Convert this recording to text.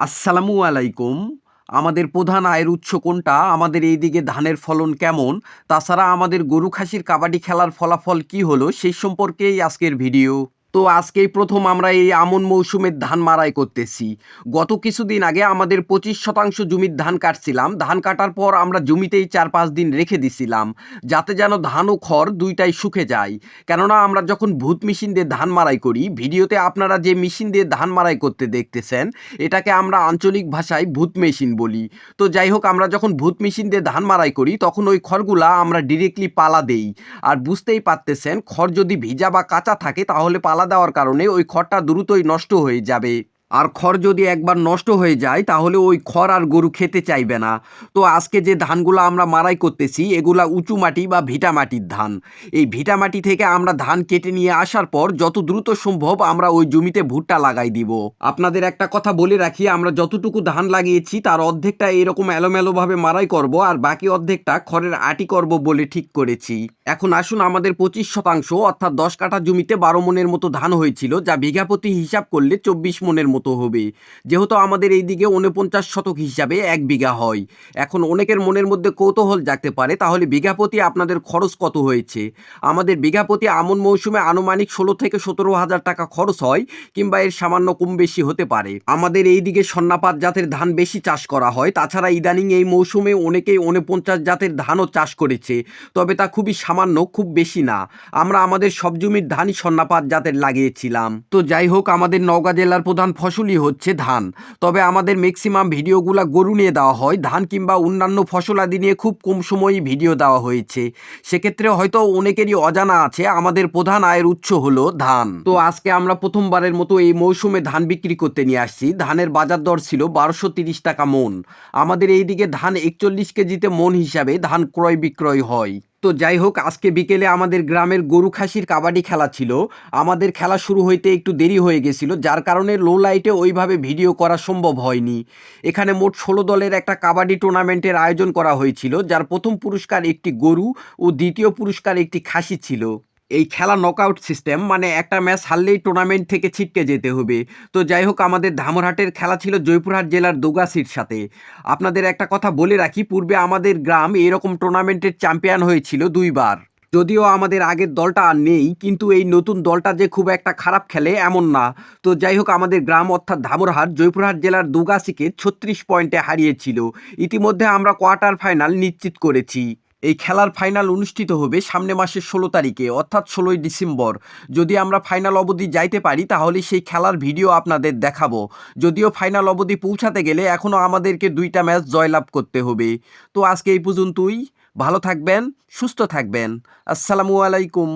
আসসালামু আলাইকুম। আমাদের প্রধান আয়ের উৎস কোনটা? আমাদের এই দিকে ধানের ফলন কেমন? তাছাড়া আমাদের গরু খাসির কাবাডি খেলার ফলাফল কি হলো? সেই সম্পর্কেই আজকের ভিডিও। তো আজকেই প্রথম আমরা এই আমন মৌসুমের ধান মারাই করতেছি। গত কিছুদিন আগে আমাদের পঁচিশ শতাংশ জমির ধান কাটছিলাম। ধান কাটার পর আমরা জমিতেই চার পাঁচ দিন রেখে দিছিলাম। যাতে যেন ধান ও খড় দুইটাই শুকে যায়। কেননা আমরা যখন ভূত মেশিন দিয়ে ধান মারাই করি, ভিডিওতে আপনারা যে মেশিন দিয়ে ধান মারাই করতে দেখতেছেন, এটাকে আমরা আঞ্চলিক ভাষায় ভূত মেশিন বলি। তো যাই হোক, আমরা যখন ভূত মেশিন দিয়ে ধান মারাই করি, তখন ওই খড়গুলা আমরা ডিরেক্টলি পালা দেই। আর বুঝতেই পারতেছেন, খড় যদি ভিজা বা কাঁচা থাকে, তাহলে পালা দেওয়ার কারণে ওই খড়টা দ্রুতই নষ্ট হয়ে যাবে। আর খড় যদি একবার নষ্ট হয়ে যায়, তাহলে ওই খড় আর গরু খেতে চাইবে না। তো আজকে যে ধানগুলো আমরা মারাই করতেছি, এগুলা উঁচু মাটি বা ভিটা মাটির ধান। এই ভিটা মাটি থেকে আমরা ধান কেটে নিয়ে আসার পর যত দ্রুত সম্ভব আমরা ওই জমিতে ভুট্টা লাগাই দিব। আপনাদের একটা কথা বলে রাখি, আমরা যতটুকু ধান লাগিয়েছি, তার অর্ধেকটা এরকম এলোমেলোভাবে মারাই করব আর বাকি অর্ধেকটা খড়ের আটি করব বলে ঠিক করেছি। এখন আসুন আমাদের পঁচিশ শতাংশ, অর্থাৎ দশ কাঠা জমিতে বারো মনের মতো ধান হয়েছিল, যা বিঘা প্রতি হিসাব করলে চব্বিশ মনের মতো। হবে যেহেতু আমাদের এই দিকে উনপঞ্চাশ শতক হিসাবে এক বিঘা হয়। এখন অনেকের মনের মধ্যে কৌতূহল জাগতে পারে, তাহলে বিঘা প্রতি আপনাদের খরচ কত হয়েছে? আমাদের বিঘা প্রতি আমন মৌসুমে আনুমানিক ষোলো থেকে সতেরো হাজার টাকা খরচ হয়, কিংবা এর সামান্য কম বেশি হতে পারে। আমাদের এই দিকে সন্নাপাত জাতের ধান বেশি চাষ করা হয়, তাছাড়া ইদানিং এই মৌসুমে অনেকেই উনপঞ্চাশ জাতের ধানও চাষ করেছে, তবে তা খুবই সামান্য, খুব বেশি না। আমরা আমাদের সব জমির ধানই সন্নাপাত জাতের লাগিয়েছিলাম। তো যাই হোক, আমাদের নওগাঁ জেলার প্রধান ফসলই হচ্ছে ধান। তবে আমাদের ম্যাক্সিমাম ভিডিওগুলো গরু নিয়ে দেওয়া হয়। ধান কিংবা অন্যান্য ফসলাদি নিয়ে খুব কম সময়ই ভিডিও দেওয়া হয়েছে। সেক্ষেত্রে হয়তো অনেকেরই অজানা আছে, আমাদের প্রধান আয়ের উৎস হলো ধান। তো আজকে আমরা প্রথমবারের মতো এই মৌসুমে ধান বিক্রি করতে নিয়ে আসছি। ধানের বাজার দর ছিল বারোশো টাকা মন। আমাদের এইদিকে ধান একচল্লিশ কেজিতে মন হিসাবে ধান ক্রয় বিক্রয় হয়। তো যাই হোক, আজকে বিকেলে আমাদের গ্রামের গরু খাসির কাবাডি খেলা ছিল। আমাদের খেলা শুরু হইতে একটু দেরি হয়ে গেছিল, যার কারণে লো লাইটে ওইভাবে ভিডিও করা সম্ভব হয়নি। এখানে মোট ষোলো দলের একটা কাবাডি টুর্নামেন্টের আয়োজন করা হয়েছিল, যার প্রথম পুরস্কার একটি গরু ও দ্বিতীয় পুরস্কার একটি খাসি ছিল। এই খেলা নকআউট সিস্টেম মানে একটা ম্যাচ হারলেই টুর্নামেন্ট থেকে ছিটকে যেতে হবে। তো যাই হোক, আমাদের ধামরহাটের খেলা ছিল জয়পুরহাট জেলার দুগাসির সাথে। আপনাদের একটা কথা বলে রাখি, পূর্বে আমাদের গ্রাম এরকম টুর্নামেন্টের চ্যাম্পিয়ন হয়েছিল দুইবার। যদিও আমাদের আগের দলটা আর নেই, কিন্তু এই নতুন দলটা যে খুব একটা খারাপ খেলে এমন না। তো যাই হোক, আমাদের গ্রাম অর্থাৎ ধামরহাট, জয়পুরহাট জেলার দুগাসিকে ছত্রিশ পয়েন্টে হারিয়েছিল। ইতিমধ্যে আমরা কোয়ার্টার ফাইনাল নিশ্চিত করেছি। এই খেলার ফাইনাল অনুষ্ঠিত হবে সামনে মাসের ষোলো তারিখে, অর্থাৎ ষোলোই ডিসেম্বর। যদি আমরা ফাইনাল অবধি যাইতে পারি, তাহলে সেই খেলার ভিডিও আপনাদের দেখাবো। যদিও ফাইনাল অবধি পৌঁছাতে গেলে এখনও আমাদেরকে দুইটা ম্যাচ জয়লাভ করতে হবে। তো আজকে এই পর্যন্তই। ভালো থাকবেন, সুস্থ থাকবেন। আসসালামু আলাইকুম।